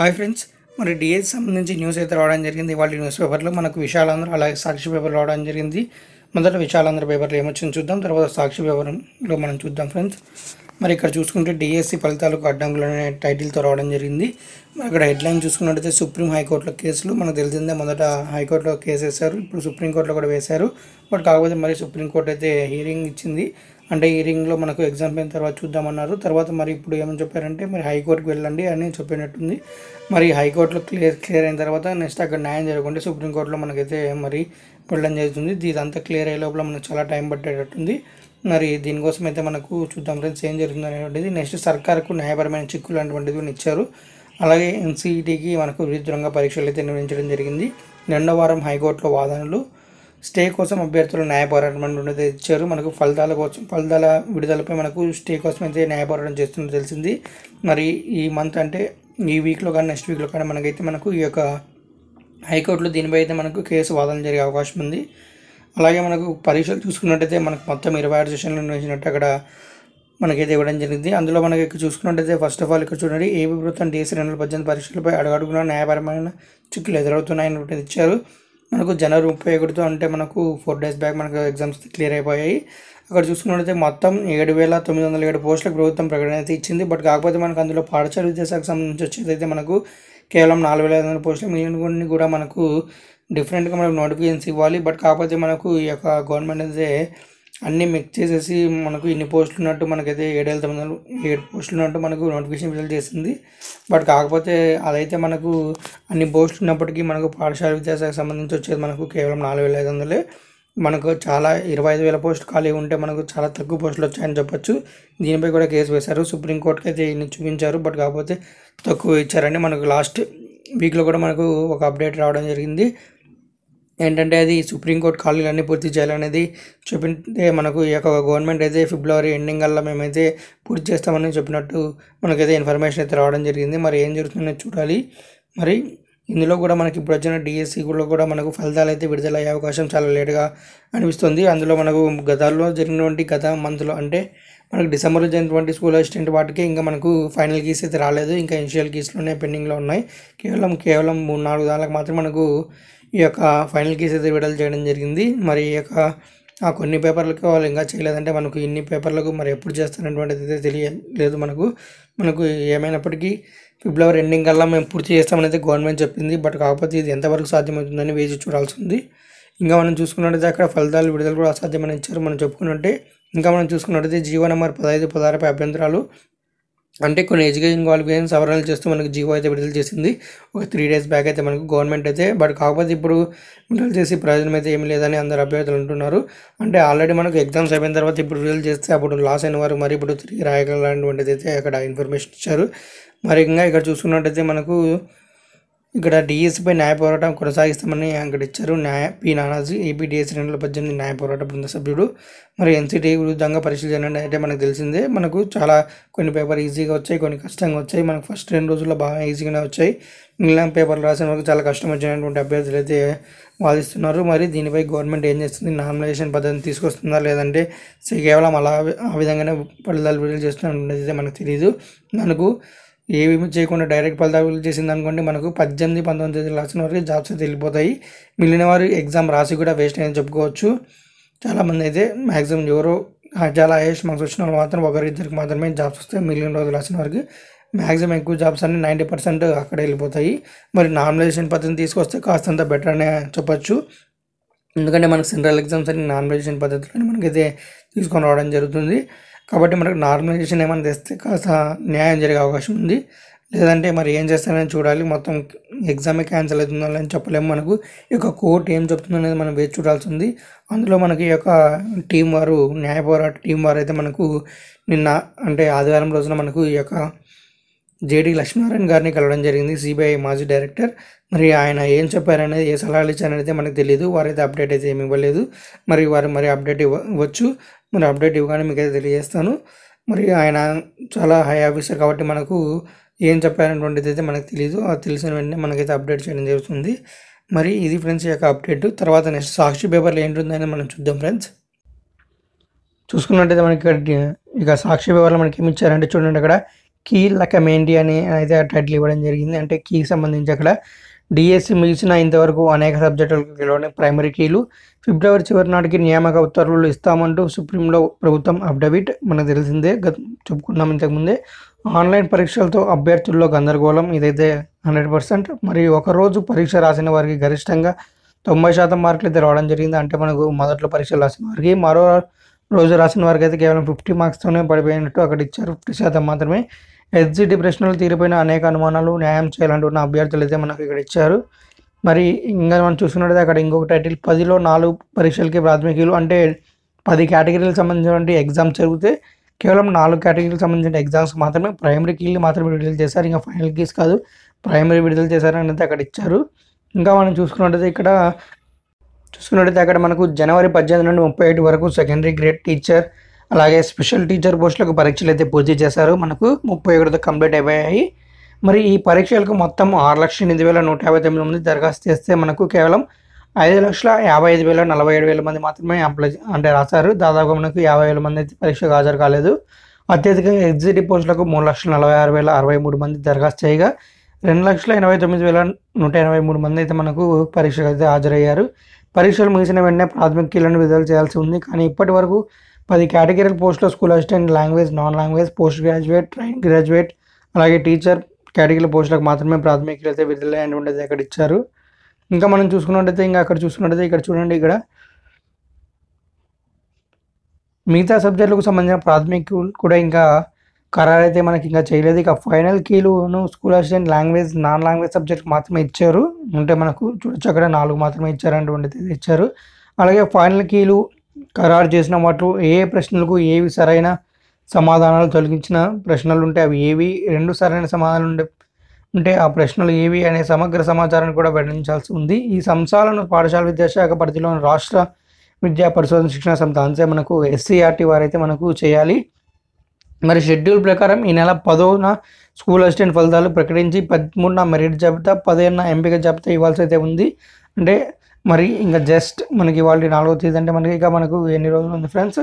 Hi friends మరి DS సంబంధించి news అయితే రావడం జరిగింది. వాళ్ళ న్యూస్ పేపర్లో మనకు విశాలాంధ్ర అలాగే సాక్షి పేపర్ రావడం జరిగింది. మొదట విశాలాంధ్ర పేపర్లో ఏమొచ్చింది చూద్దాం తర్వాత సాక్షి పేపర్లో మనం చూద్దాం ఫ్రెండ్స్. మరి ఇక్కడ చూసుకుంటే డిఎస్సి ఫలితాలకు అడ్డంకులు అనే టైటిల్తో రావడం జరిగింది. మరి ఇక్కడ హెడ్లైన్ చూసుకున్నట్టయితే సుప్రీం హైకోర్టులో కేసులు మనకు తెలిసిందే మొదట హైకోర్టులో కేసు వేశారు ఇప్పుడు సుప్రీంకోర్టులో కూడా వేశారు. బట్ కాకపోతే మరి సుప్రీంకోర్టు అయితే హీరింగ్ ఇచ్చింది. అంటే ఈ రింగ్లో మనకు ఎగ్జామ్ అయిన తర్వాత చూద్దామన్నారు. తర్వాత మరి ఇప్పుడు ఏమని చెప్పారంటే మరి హైకోర్టుకి వెళ్ళండి అని చెప్పినట్టుంది. మరి హైకోర్టులో క్లియర్ క్లియర్ అయిన తర్వాత నెక్స్ట్ అక్కడ న్యాయం జరగకుండా సుప్రీంకోర్టులో మనకైతే మరి వెళ్ళడం జరుగుతుంది. ఇదంతా క్లియర్ అయ్యే లోపల మనకు చాలా టైం పట్టేటట్టుంది. మరి దీనికోసం అయితే మనకు చూద్దాం ఫ్రెండ్స్ ఏం జరుగుతుంది అనేటువంటిది. నెక్స్ట్ సర్కార్కు న్యాయపరమైన చిక్కులు అనేటువంటిది కూడా ఇచ్చారు. అలాగే ఎన్సీఈటీకి మనకు విరుద్ధంగా పరీక్షలు అయితే నిర్వహించడం జరిగింది. రెండో వారం హైకోర్టులో వాదనలు స్టే కోసం అభ్యర్థులు న్యాయ పోరాటం అనేది ఇచ్చారు. మనకు ఫలితాల కోసం ఫలితాల విడుదలపై మనకు స్టే కోసం అయితే న్యాయ పోరాటం చేస్తున్నట్టు తెలిసింది. మరి ఈ మంత్ అంటే ఈ వీక్లో కానీ నెక్స్ట్ వీక్లో కానీ మనకైతే మనకు ఈ యొక్క హైకోర్టులో దీనిపై అయితే మనకు కేసు వాదన జరిగే అవకాశం ఉంది. అలాగే మనకు పరీక్షలు చూసుకున్నట్టయితే మనకు మొత్తం ఇరవై ఆరు సెషన్లు వేసినట్టు అక్కడ మనకైతే ఇవ్వడం జరిగింది. అందులో మనకి ఇక్కడ చూసుకున్నట్టయితే ఫస్ట్ ఆఫ్ ఆల్ ఇక్కడ చూడండి ఏ ప్రభుత్వం డిఎస్సీ రెండు వేల పద్దెనిమిది పరీక్షలపై అడుగడుగున న్యాయపరమైన చిక్కులు ఎదురవుతున్నాయని ఇచ్చారు. మనకు జనవరి ముప్పై ఒకటితో అంటే మనకు ఫోర్ డేస్ బ్యాక్ మనకు ఎగ్జామ్స్ క్లియర్ అయిపోయాయి. అక్కడ చూసుకున్నట్టయితే మొత్తం ఏడు వేల తొమ్మిది వందల ఏడు పోస్టులకు ప్రభుత్వం ప్రకటన అయితే ఇచ్చింది. బట్ కాకపోతే మనకు అందులో పాఠశాల విద్యాశాఖకు సంబంధించి వచ్చేదైతే మనకు కేవలం నాలుగు వేల ఐదు వందల పోస్టులు మిగిలిన కొన్ని కూడా మనకు డిఫరెంట్గా మనకు నోటిఫికేషన్స్ ఇవ్వాలి. బట్ కాకపోతే మనకు ఈ యొక్క గవర్నమెంట్ అయితే అన్నీ మిక్స్ చేసేసి మనకు ఇన్ని పోస్టులు ఉన్నట్టు మనకైతే ఏడు వేల తొమ్మిది వందలు ఏడు పోస్టులు ఉన్నట్టు మనకు నోటిఫికేషన్ విడుదల చేసింది బట్ కాకపోతే అదైతే మనకు అన్ని పోస్టులు ఉన్నప్పటికీ మనకు పాఠశాల విద్యాశాఖకు సంబంధించి వచ్చేది మనకు కేవలం నాలుగు వేల ఐదు వందలే. మనకు చాలా ఇరవై ఐదు వేల పోస్టులు ఖాళీ ఉంటే మనకు చాలా తక్కువ పోస్టులు వచ్చాయని చెప్పొచ్చు. దీనిపై కూడా కేసు వేశారు. సుప్రీంకోర్టుకి అయితే ఇన్ని చూపించారు. బట్ కాకపోతే తక్కువ ఇచ్చారని మనకు లాస్ట్ వీక్లో కూడా మనకు ఒక అప్డేట్ రావడం జరిగింది. ఏంటంటే అది సుప్రీంకోర్టు ఖాళీలన్నీ పూర్తి చేయాలనేది చూపింటే మనకు ఈ యొక్క గవర్నమెంట్ అయితే ఫిబ్రవరి ఎండింగ్ కల్లా మేమైతే పూర్తి చేస్తామని చెప్పినట్టు మనకైతే ఇన్ఫర్మేషన్ అయితే రావడం జరిగింది. మరి ఏం జరుగుతుందో చూడాలి. మరి ఇందులో కూడా మనకి ఇప్పుడు వచ్చిన డిఎస్సి కూడా కూడా మనకు ఫలితాలు అయితే విడుదలయ్యే అవకాశం చాలా లేట్గా అనిపిస్తుంది. అందులో మనకు గతాల్లో జరిగినటువంటి గత మంత్లో అంటే మనకు డిసెంబర్లో జరిగినటువంటి స్కూల్ అసిస్టెంట్ వాటికి ఇంకా మనకు ఫైనల్ కీస్ అయితే రాలేదు. ఇంకా ఇనిషియల్ కీస్లోనే పెండింగ్లో ఉన్నాయి. కేవలం కేవలం మూడు నాలుగు దానికి మాత్రం మనకు ఈ యొక్క ఫైనల్ కీస్ అయితే విడుదల చేయడం జరిగింది. మరి ఈ యొక్క ఆ కొన్ని పేపర్లకు వాళ్ళు ఇంకా చేయలేదంటే మనకు ఇన్ని పేపర్లకు మరి ఎప్పుడు చేస్తారనేటువంటిది అయితే తెలియలేదు మనకు. మనకు ఏమైనప్పటికీ ఫిబ్రవరి ఎండింగ్ కల్లా మేము పూర్తి చేస్తామని అయితే గవర్నమెంట్ చెప్పింది. బట్ కాకపోతే ఇది ఎంతవరకు సాధ్యమవుతుందని వేచి చూడాల్సి ఉంది. ఇంకా మనం చూసుకున్నట్టయితే అక్కడ ఫలితాలు విడుదల కూడా అసాధ్యమని ఇచ్చారు. మనం చెప్పుకున్నట్టే ఇంకా మనం చూసుకున్నట్టయితే జీవో నెంబర్ పదహైదు పదహారుపై అభ్యంతరాలు. అంటే కొన్ని ఎడ్యుకేషన్ క్వాలిఫికేషన్ సవరణలు చేస్తూ మనకు జీవో అయితే విడుదల చేసింది. ఒక త్రీ డేస్ బ్యాక్ అయితే మనకు గవర్నమెంట్ అయితే. బట్ కాకపోతే ఇప్పుడు విడుదల చేసి ప్రయోజనం అయితే ఏమి లేదని అందరు అభ్యర్థులు అంటున్నారు. అంటే ఆల్రెడీ మనకు ఎగ్జామ్స్ అయిపోయిన తర్వాత ఇప్పుడు విడుదల చేస్తే అప్పుడు లాస్ అయిన వారు మరి ఇప్పుడు తిరిగి రాయగలటువంటిది అయితే అక్కడ ఇన్ఫర్మేషన్ ఇచ్చారు. మరి ఇంకా ఇక్కడ చూసుకున్నట్టయితే మనకు ఇక్కడ డిఎస్పై న్యాయ పోరాటం కొనసాగిస్తామని అక్కడ ఇచ్చారు. న్యాయ పి నానాజీ ఏపీ డిఎస్ రెండు వేల పద్దెనిమిది న్యాయ పోరాట బృంద సభ్యుడు. మరి ఎన్సిటీ విరుద్ధంగా పరీక్షలు చేయండి అయితే మనకు తెలిసిందే. మనకు చాలా కొన్ని పేపర్ ఈజీగా వచ్చాయి కొన్ని కష్టంగా వచ్చాయి. మనకు ఫస్ట్ రెండు రోజుల్లో బాగా ఈజీగానే వచ్చాయి. మిగిలిన పేపర్లు రాసిన వరకు చాలా కష్టం వచ్చినటువంటి అభ్యర్థులు అయితే వాదిస్తున్నారు. మరి దీనిపై గవర్నమెంట్ ఏం చేస్తుంది? నామినేషన్ పద్ధతిని తీసుకొస్తుందా లేదంటే కేవలం అలా ఆ విధంగానే ఫలితాలు విడుదల చేస్తున్నట్టు అయితే మనకు తెలియదు మనకు ఏమీ చేయకుండా డైరెక్ట్ ఫలితాలు చేసింది అనుకోండి మనకు పద్దెనిమిది పంతొమ్మిది తేదీ రాసిన వరకు జాబ్స్ అయితే వెళ్ళిపోతాయి. మిగిలిన వారు ఎగ్జామ్ రాసి కూడా వేస్ట్ అయ్యని చెప్పుకోవచ్చు. చాలామంది అయితే మ్యాక్సిమం ఎవరో చాలా హైయెస్ట్ మార్క్స్ వచ్చిన వాళ్ళు మాత్రం ఒకరిద్దరికి మాత్రమే జాబ్స్ వస్తాయి. మిగిలిన రోజులు రాసిన వరకు మ్యాక్సిమం ఎక్కువ జాబ్స్ అన్ని నైంటీ పర్సెంట్ అక్కడ వెళ్ళిపోతాయి. మరి నామినేషన్ పద్ధతిని తీసుకొస్తే కాస్తంత బెటర్ అనే చెప్పొచ్చు. ఎందుకంటే మనకు సెంట్రల్ ఎగ్జామ్స్ అని నామినేషన్ పద్ధతిలో మనకైతే తీసుకొని రావడం జరుగుతుంది. కాబట్టి మనకు నార్మలైజేషన్ ఏమైనా తెస్తే కాస్త న్యాయం జరిగే అవకాశం ఉంది. లేదంటే మరి ఏం చేస్తారని చూడాలి. మొత్తం ఎగ్జామే క్యాన్సిల్ అవుతుందో అని చెప్పలేము మనకు. ఈ యొక్క కోర్టు ఏం చెప్తుందో అనేది మనం వేచి చూడాల్సి ఉంది. అందులో మనకి ఈ యొక్క టీం వారు న్యాయ పోరాట టీం వారు అయితే మనకు నిన్న అంటే ఆదివారం రోజున మనకు ఈ యొక్క జేడి లక్ష్మీనారాయణ గారిని కలవడం జరిగింది. సిబిఐ మాజీ డైరెక్టర్. మరి ఆయన ఏం చెప్పారనేది ఏ సలహాలు ఇచ్చారనేది మనకు తెలియదు వారైతే అప్డేట్ అయితే ఏమి ఇవ్వలేదు. మరి వారు మరి అప్డేట్ ఇవ్వచ్చు. మరి అప్డేట్ ఇవ్వగానే మీకు అయితే తెలియజేస్తాను. మరి ఆయన చాలా హై ఆఫీసర్ కాబట్టి మనకు ఏం చెప్పారనేటువంటిది అయితే మనకు తెలియదు అది తెలిసిన వెంటనే మనకైతే అప్డేట్ చేయడం జరుగుతుంది. మరి ఇది ఫ్రెండ్స్ యొక్క అప్డేట్. తర్వాత నెక్స్ట్ సాక్షి పేపర్లో ఏంటుందని మనం చూద్దాం ఫ్రెండ్స్. చూసుకున్నట్టయితే మనకి ఇక సాక్షి పేపర్లో మనకి ఏమి ఇచ్చారంటే చూడండి అక్కడ కీ లకమేంటి అని అయితే టైటిల్ ఇవ్వడం జరిగింది. అంటే కీకి సంబంధించి అక్కడ డిఎస్సి ముగిసిన ఇంతవరకు అనేక సబ్జెక్టులలోని ప్రైమరీ కీలు. ఫిబ్రవరి చివరి నాటికి నియామక ఉత్తర్వులు ఇస్తామంటూ సుప్రీంలో ప్రభుత్వం అఫిడవిట్. మనకు తెలిసిందే గత చెప్పుకున్నాం ఇంతకుముందే. ఆన్లైన్ పరీక్షలతో అభ్యర్థుల్లో గందరగోళం ఇదైతే హండ్రెడ్ పర్సెంట్. మరి ఒకరోజు పరీక్ష రాసిన వారికి గరిష్టంగా తొంభై శాతం మార్కులు అయితే రావడం జరిగింది. అంటే మనకు మొదట్లో పరీక్షలు రాసిన వారికి. మరో రోజు రాసిన వారికి అయితే కేవలం ఫిఫ్టీ మార్క్స్తోనే పడిపోయినట్టు అక్కడ ఇచ్చారు. ఫిఫ్టీ శాతం మాత్రమే. ఎస్జిటి ప్రశ్నలు తీరిపోయిన అనేక అనుమానాలు న్యాయం చేయాలంటున్న అభ్యర్థులు అయితే మనకు ఇక్కడ ఇచ్చారు. మరి ఇంకా మనం చూసుకున్నట్లయితే అక్కడ ఇంకొక టైటిల్ పదిలో నాలుగు పరీక్షలకి ప్రాథమికలు అంటే పది కేటగిరీలకు సంబంధించినటువంటి ఎగ్జామ్స్ జరిగితే కేవలం నాలుగు కేటగిరీలకు సంబంధించిన ఎగ్జామ్స్ మాత్రమే. ప్రైమరీ కీలు మాత్రమే విడుదల చేశారు. ఇంకా ఫైనల్ కీస్ కాదు ప్రైమరీ విడుదల చేశారని అయితే అక్కడ ఇచ్చారు. ఇంకా మనం చూసుకున్నట్టయితే ఇక్కడ చూసుకున్నట్టయితే అక్కడ మనకు జనవరి పద్దెనిమిది నుండి ముప్పై ఐదు వరకు సెకండరీ గ్రేడ్ టీచర్ అలాగే స్పెషల్ టీచర్ పోస్టులకు పరీక్షలు అయితే పూర్తి చేశారు. మనకు ముప్పై ఒకటితో కంప్లీట్ అయిపోయాయి. మరి ఈ పరీక్షలకు మొత్తం ఆరు లక్షల ఎనిమిది వేల నూట యాభై తొమ్మిది మంది దరఖాస్తు చేస్తే మనకు కేవలం ఐదు లక్షల యాభై ఐదు వేల నలభై ఏడు వేల మంది మాత్రమే అప్లై అంటే రాశారు. దాదాపు మనకు యాభై వేల మంది అయితే పరీక్షకు హాజరు కాలేదు. అత్యధికంగా ఎగ్జిట్ పోస్టులకు మూడు లక్షల నలభై ఆరు వేల అరవై మూడు మంది దరఖాస్తు చేయగా రెండు లక్షల ఎనభై తొమ్మిది వేల నూట ఎనభై మూడు మంది అయితే మనకు పరీక్షకు అయితే హాజరయ్యారు. పరీక్షలు ముగిసిన వెంటనే ప్రాథమిక కీలను విడుదల చేయాల్సి ఉంది. కానీ ఇప్పటి వరకు పది కేటగిరీల పోస్టులో school assistant language non language post graduate train graduate అలాగే టీచర్ కేటగిరీల పోస్టులకు మాత్రమే ప్రాథమిక కీలు అయితే విడుదల ఉండేది అక్కడ ఇచ్చారు. ఇంకా మనం చూసుకున్నట్టయితే ఇంకా అక్కడ చూసుకున్నట్టయితే ఇక్కడ చూడండి ఇక్కడ. మిగతా సబ్జెక్టులకు సంబంధించిన ప్రాథమిక కూడా ఇంకా ఖరారు అయితే మనకి ఇంకా చేయలేదు. ఇక final కీలును school assistant language non language subject మాత్రమే ఇచ్చారు. అంటే మనకు చూడొచ్చు. అక్కడ నాలుగు మాత్రమే ఇచ్చారటువంటిది ఇచ్చారు. అలాగే ఫైనల్ కీలు ఖరారు చేసిన వాటిలో ఏ ప్రశ్నలకు ఏవి సరైన సమాధానాలు తొలగించిన ప్రశ్నలు ఉంటే అవి ఏవి రెండు సరైన సమాధానాలు ఉండే ఉంటే ఆ ప్రశ్నలు ఏవి అనే సమగ్ర సమాచారాన్ని కూడా వెల్లడించాల్సి ఉంది. ఈ అంశాలను పాఠశాల విద్యాశాఖ పరిధిలోని రాష్ట్ర విద్యా పరిశోధన శిక్షణ సంస్థ అంతే మనకు ఎస్సీఆర్టీ వారైతే మనకు చేయాలి. మరి షెడ్యూల్ ప్రకారం ఈ నెల పదోన స్కూల్ అసిస్టెంట్ ఫలితాలు ప్రకటించి పదమూడున మెరిట్ జాబితా పదిహేనున ఎంపిక జాబితా ఇవ్వాల్సి అయితే ఉంది. అంటే మరి ఇంకా జస్ట్ మనకి వాళ్ళ నాలుగో తేదీ అంటే మనకి ఇక మనకు ఎన్ని రోజులు ఉంది ఫ్రెండ్స్?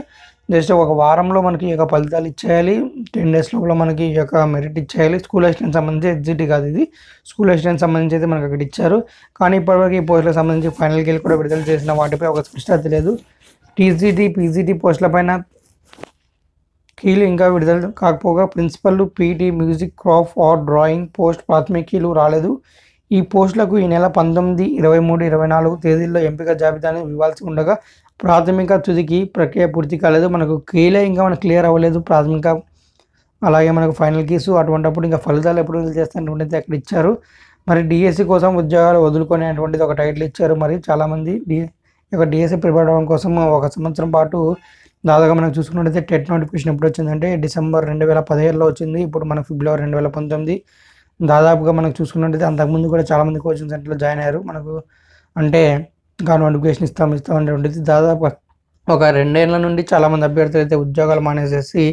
జస్ట్ ఒక వారంలో మనకి ఈ యొక్క ఫలితాలు ఇచ్చేయాలి. టెన్ డేస్ లోపల మనకి ఈ యొక్క మెరిట్ ఇచ్చేయాలి. స్కూల్ అసిస్టెంట్ సంబంధించి ఎగ్జిట్ కాదు ఇది. స్కూల్ అసిస్టెంట్ సంబంధించి అయితే మనకి అక్కడ ఇచ్చారు. కానీ ఇప్పటివరకు ఈ పోస్టులకు సంబంధించి ఫైనల్ గేల్ కూడా విడుదల చేసిన వాటిపై ఒక స్పష్టత లేదు. టీజీటీ పీజీటీ పోస్టులపైన కీలు ఇంకా విడుదల కాకపోగా principal PT music craft or drawing post ప్రాథమిక కీలు రాలేదు. ఈ పోస్టులకు ఈ నెల పంతొమ్మిది ఇరవై మూడు ఇరవై నాలుగు తేదీల్లో ఎంపిక జాబితాను ఇవ్వాల్సి ఉండగా ప్రాథమిక తుదికి ప్రక్రియ పూర్తి కాలేదు. మనకు కీలే ఇంకా మనకు క్లియర్ అవ్వలేదు. ప్రాథమిక అలాగే మనకు ఫైనల్ కీసు అటువంటిప్పుడు ఇంకా ఫలితాలు ఎప్పుడు విడుదల అక్కడ ఇచ్చారు. మరి డిఎస్సి కోసం ఉద్యోగాలు వదులుకునేటువంటిది ఒక టైటిల్ ఇచ్చారు. మరి చాలామంది డి ఒక యొక్క డిఎస్సి ప్రిపేర్ అవ్వడం కోసం ఒక సంవత్సరం పాటు దాదాపుగా మనం చూసుకున్నట్టయితే టెట్ నోటిఫికేషన్ ఎప్పుడు వచ్చిందంటే డిసెంబర్ రెండు వేల పదిహేడులో వచ్చింది. ఇప్పుడు మన ఫిబ్రవరి రెండు వేల పంతొమ్మిది. దాదాపుగా మనకు చూసుకున్నట్టయితే అంతకుముందు కూడా చాలామంది కోచింగ్ సెంటర్లో జాయిన్ అయ్యారు. మనకు అంటే ఇంకా నోటిఫికేషన్ ఇస్తాం ఇస్తాం అనేటువంటిది దాదాపు ఒక రెండేళ్ళ నుండి చాలామంది అభ్యర్థులు అయితే ఉద్యోగాలు మానేసేసి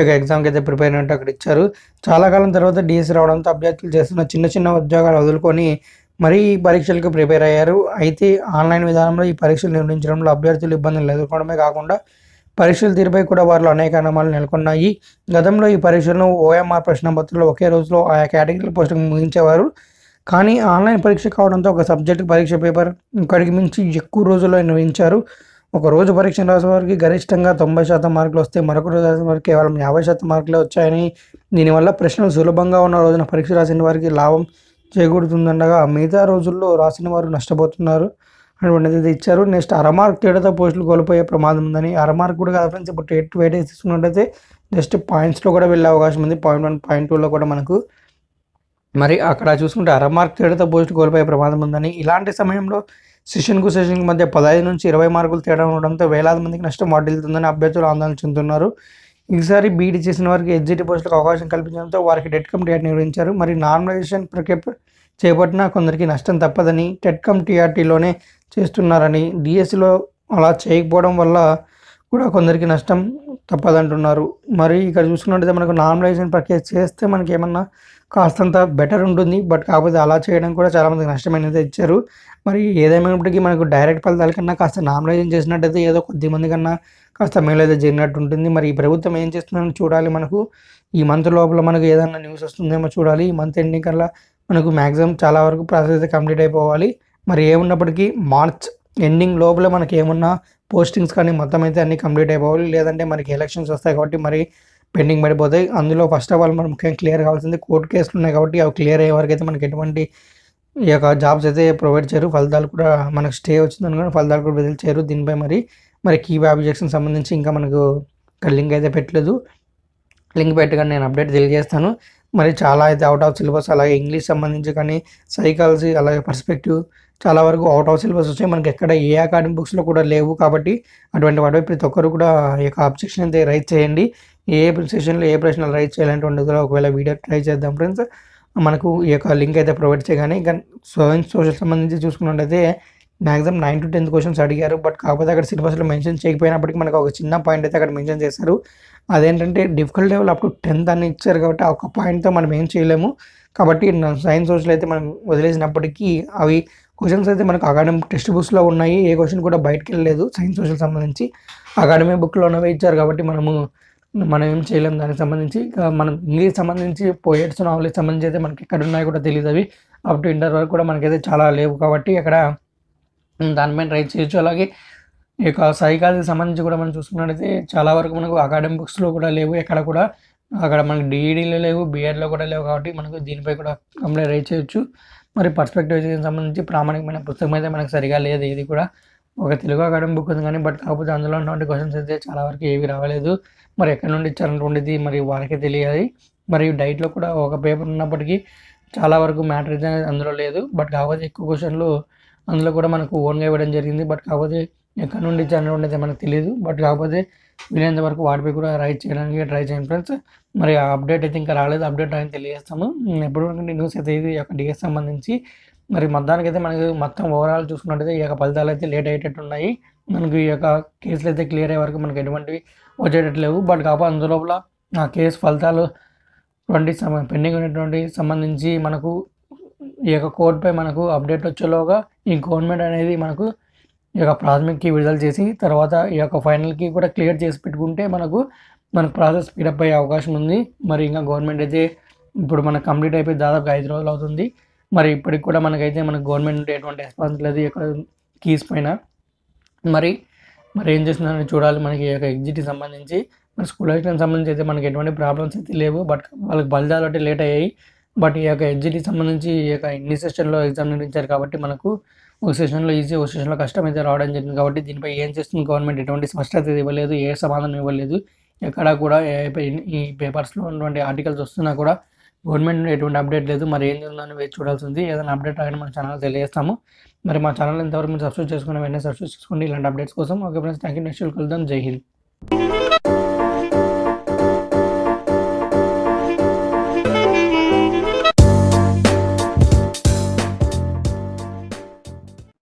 ఒక ఎగ్జామ్కి అయితే ప్రిపేర్ అయినట్టు అక్కడ ఇచ్చారు. చాలా కాలం తర్వాత డిఎస్సి రావడంతో అభ్యర్థులు చేస్తున్న చిన్న చిన్న ఉద్యోగాలు వదులుకొని మరీ ఈ పరీక్షలకు ప్రిపేర్ అయ్యారు. అయితే ఆన్లైన్ విధానంలో ఈ పరీక్షలు నిర్వహించడంలో అభ్యర్థులు ఇబ్బందులు ఎదుర్కోవడమే కాకుండా పరీక్షల తీరుపై కూడా వారిలో అనేక అనుమానాలు నెలకొన్నాయి. గతంలో ఈ పరీక్షలను ఓఎంఆర్ ప్రశ్నపత్రంలో ఒకే రోజులో ఆయా కేటగిరీల పోస్టులకు ముగించేవారు. కానీ ఆన్లైన్ పరీక్ష కావడంతో ఒక సబ్జెక్టు పరీక్ష పేపర్ ఇక్కడికి మించి ఎక్కువ రోజుల్లో నిర్వహించారు. ఒక రోజు పరీక్ష రాసే వారికి గరిష్టంగా తొంభై శాతం మార్కులు వస్తే మరొక రోజు రాసిన వారికి కేవలం యాభై శాతం మార్కులే వచ్చాయని. దీనివల్ల ప్రశ్నలు సులభంగా ఉన్న రోజున పరీక్ష రాసిన వారికి లాభం చేకూరుతుందనగా మిగతా రోజుల్లో రాసిన వారు నష్టపోతున్నారు. అటువంటిది ఇచ్చారు నెక్స్ట్ అరమార్క్ తేడాతో పోస్టులు కోల్పోయే ప్రమాదం ఉందని. అరమార్క్ కూడా కాదు ఫ్రెండ్స్ ఇప్పుడు టెట్ వెయిట్ తీసుకున్నట్టయితే జస్ట్ పాయింట్స్లో కూడా వెళ్ళే అవకాశం ఉంది. పాయింట్ వన్ పాయింట్ టూలో కూడా మనకు. మరి అక్కడ చూసుకుంటే అరమార్క్ తేడాతో పోస్టులు కోల్పోయే ప్రమాదం ఉందని. ఇలాంటి సమయంలో సెషన్కు సెషన్కి మధ్య పదహైదు నుంచి ఇరవై మార్కులు తేడా ఉండడంతో వేలాది మందికి నష్టం వాటిల్తుందని అభ్యర్థులు ఆందోళన చెందుతున్నారు. ఈసారి బీఈడీ చేసిన వారికి ఎగ్జిట్ పోస్టులకు అవకాశం కల్పించడంతో వారికి డెట్ కమిటీ నిర్వహించారు. మరి నార్మలైజేషన్ ప్రక్రియ చేపట్టినా కొందరికి నష్టం తప్పదని టెట్కమ్ టీఆర్టీలోనే చేస్తున్నారని డిఎస్సిలో అలా చేయకపోవడం వల్ల కూడా కొందరికి నష్టం తప్పదంటున్నారు. మరి ఇక్కడ చూసుకున్నట్టయితే మనకు నార్మలైజేషన్ ప్రక్రియ చేస్తే మనకి ఏమన్నా కాస్తంత బెటర్ ఉంటుంది. బట్ కాకపోతే అలా చేయడం కూడా చాలామందికి నష్టమైనది ఇచ్చారు. మరి ఏదేమైనప్పటికీ మనకు డైరెక్ట్ ఫలితాల కన్నా కాస్త నామినేషన్ చేసినట్టయితే ఏదో కొద్ది మంది కన్నా కాస్త మేలు అయితే జరిగినట్టు ఉంటుంది మరి ఈ ప్రభుత్వం ఏం చేస్తుందని చూడాలి మనకు. ఈ మంత్ లోపల మనకు ఏదైనా న్యూస్ వస్తుందేమో చూడాలి. ఈ మంత్ ఎండింగ్ కల్లా మనకు మ్యాక్సిమం చాలా వరకు ప్రాసెస్ అయితే కంప్లీట్ అయిపోవాలి. మరి ఏమున్నప్పటికీ మార్చ్ ఎండింగ్ లోపల మనకి ఏమున్నా పోస్టింగ్స్ కానీ మొత్తం అయితే అన్ని కంప్లీట్ అయిపోవాలి. లేదంటే మనకి ఎలక్షన్స్ వస్తాయి కాబట్టి మరి పెండింగ్ పడిపోతాయి. అందులో ఫస్ట్ ఆఫ్ ఆల్ మనం ముఖ్యంగా క్లియర్ కావాల్సింది కోర్టు కేసులు ఉన్నాయి కాబట్టి అవి క్లియర్ అయ్యే వరకు అయితే మనకి ఎటువంటి ఈ యొక్క జాబ్స్ అయితే ప్రొవైడ్ చేయరు. ఫలితాలు కూడా మనకు స్టే వచ్చింది అనుకోండి ఫలితాలు కూడా విడుదల చేయరు. దీనిపై మరి మరి కీ ఆబ్జెక్షన్ సంబంధించి ఇంకా మనకు లింక్ అయితే పెట్టలేదు. లింక్ పెట్టగానే నేను అప్డేట్ తెలియజేస్తాను. మరి చాలా అయితే అవుట్ ఆఫ్ సిలబస్ అలాగే ఇంగ్లీష్ సంబంధించి కానీ సైకాలజీ అలాగే పర్స్పెక్టివ్ చాలా వరకు అవుట్ ఆఫ్ సిలబస్ వచ్చాయి. మనకి ఎక్కడ ఏ అకాడమిక్ బుక్స్లో కూడా లేవు కాబట్టి అటువంటి వాటిపై ప్రతి ఒక్కరు కూడా ఈ యొక్క అబ్జెక్షన్ అయితే రైట్ చేయండి. ఏ సెషన్లో ఏ ప్రశ్నలు రైట్ చేయాలంటే ఉండదు ఒకవేళ వీడియో ట్రై చేద్దాం ఫ్రెండ్స్ మనకు ఈ యొక్క లింక్ అయితే ప్రొవైడ్ చేయగానే ఇంకా సోషల్ సంబంధించి చూసుకున్నట్టయితే maximum nine to tenth questions అడిగారు. బట్ కాకపోతే అక్కడ సిలబస్లో మెన్షన్ చేయకపోయినప్పటికీ మనకు ఒక చిన్న పాయింట్ అయితే అక్కడ మెన్షన్ చేశారు. అదేంటంటే difficult level up to tenth అని ఇచ్చారు కాబట్టి ఆ ఒక పాయింట్తో మనం ఏం చేయలేము. కాబట్టి సైన్స్ సోషల్ అయితే మనం వదిలేసినప్పటికీ అవి క్వశ్చన్స్ అయితే మనకు అకాడమిక్ టెక్స్ట్ బుక్స్లో ఉన్నాయి. ఏ క్వశ్చన్ కూడా బయటకు వెళ్ళలేదు సైన్స్ సోషల్ సంబంధించి. అకాడమీ బుక్లో ఉన్నవి ఇచ్చారు కాబట్టి మనము మనం ఏం చేయలేము దానికి సంబంధించి. మనం ఇంగ్లీష్ సంబంధించి పోయేట్స్ నావెల్స్ సంబంధించి అయితే మనకి ఎక్కడ ఉన్నాయో కూడా తెలియదు అవి. అప్ టు ఇంటర్ వరకు కూడా మనకైతే చాలా లేవు కాబట్టి అక్కడ దానిపైన ట్రై చేయొచ్చు. అలాగే ఈ యొక్క సైకాలజీ సంబంధించి కూడా మనం చూసుకున్నట్టయితే చాలా వరకు మనకు అకాడమిక్ బుక్స్లో కూడా లేవు ఎక్కడ కూడా. అక్కడ మనకు డిఈడీలో లేవు బీఎడ్లో కూడా లేవు కాబట్టి మనకు దీనిపై కూడా కంప్లైంట్ రైట్ చేయొచ్చు. మరి పర్స్పెక్టివ్ సంబంధించి ప్రామాణికమైన పుస్తకం అయితే మనకు సరిగా లేదు ఇది కూడా. ఒక తెలుగు అకాడమిక్ బుక్ ఉంది కానీ బట్ కాకపోతే అందులో ఉన్నటువంటి క్వశ్చన్స్ అయితే చాలా వరకు ఏవి రావలేదు. మరి ఎక్కడి నుండి ఇచ్చారన్నటువంటిది మరి వారికి తెలియాలి. మరి డైట్లో కూడా ఒక పేపర్ ఉన్నప్పటికీ చాలా వరకు మ్యాటర్ అయితే అందులో లేదు. బట్ కాకపోతే ఎక్కువ క్వశ్చన్లు అందులో కూడా మనకు ఓన్గా ఇవ్వడం జరిగింది. బట్ కాకపోతే ఎక్కడ నుండి ఇచ్చారన్నటువంటి ఉండేది మనకు తెలియదు బట్ కాకపోతే వీలైనంత వరకు వాటిపై కూడా రైట్ చేయడానికి ట్రై చేయండి ఫ్రెండ్స్. మరి ఆ అప్డేట్ అయితే ఇంకా రాలేదు. అప్డేట్ అని తెలియజేస్తాము. ఎప్పుడు న్యూస్ అయితే ఇది యొక్క డిఎస్ సంబంధించి. మరి మొత్తానికి అయితే మనకి మొత్తం ఓవరాల్ చూసుకున్నట్టయితే ఈ యొక్క ఫలితాలు అయితే లేట్ అయ్యేటట్టు ఉన్నాయి. మనకు ఈ యొక్క కేసులు అయితే క్లియర్ అయ్యే వరకు మనకి ఎటువంటివి వచ్చేటట్టు లేవు. బట్ కాకపోతే అందులోపల ఆ కేసు ఫలితాలు ట్వంటీ సమ పెండింగ్ ఉన్నటువంటి సంబంధించి మనకు ఈ యొక్క కోడ్పై మనకు అప్డేట్ వచ్చేలోగా ఈ గవర్నమెంట్ అనేది మనకు ఈ యొక్క ప్రాథమికకి విడుదల చేసి తర్వాత ఈ యొక్క ఫైనల్కి కూడా క్లియర్ చేసి పెట్టుకుంటే మనకు మనకు ప్రాసెస్ స్పీడప్ అయ్యే అవకాశం ఉంది. మరి ఇంకా గవర్నమెంట్ అయితే ఇప్పుడు మనకు కంప్లీట్ అయిపోయి దాదాపు ఐదు రోజులు అవుతుంది. మరి ఇప్పటికి కూడా మనకైతే మనకు గవర్నమెంట్ నుండి ఎటువంటి రెస్పాన్స్ లేదు యొక్క కీస్ పైన. మరి మరి ఏం చేస్తున్నారని చూడాలి. మనకి ఈ యొక్క ఎగ్జిట్కి సంబంధించి మరి స్కూల్ ఎగ్జామ్ సంబంధించి అయితే మనకి ఎటువంటి ప్రాబ్లమ్స్ అయితే లేవు. బట్ వాళ్ళకి బలిదాలు అంటే లేట్ అయ్యాయి. బట్ ఈ యొక్క ఎగ్జిట్కి సంబంధించి ఈ యొక్క ఇన్ని సెషన్లో ఎగ్జామ్ నిర్మించారు కాబట్టి మనకు ఒక సెషన్లో ఈజీ ఒక సెషన్లో కష్టం అయితే రావడం జరిగింది కాబట్టి దీనిపై ఏం చేస్తుంది గవర్నమెంట్ ఎటువంటి స్పష్టత ఇవ్వలేదు ఏ సమాధానం ఇవ్వలేదు ఎక్కడా కూడా ఏ- ఈ పేపర్స్లో ఉన్నటువంటి ఆర్టికల్స్ వస్తున్నా కూడా గవర్నమెంట్ నుండి ఎటువంటి అప్డేట్ లేదు. మరి ఏం ఉందని వేచి చూడాల్సి ఉంది. ఏదైనా అప్డేట్ రాగానే మన ఛానల్ తెలియజేస్తాము. మరి మా ఛానల్ ఇంతవరకు మీరు సబ్స్క్రైబ్ చేసుకున్న వెంటనే సబ్స్క్రైబ్ చేసుకోండి. ఇలాంటి అప్డేట్స్ కోసం okay friends thank you next కలుద్దాం. జై హింద్.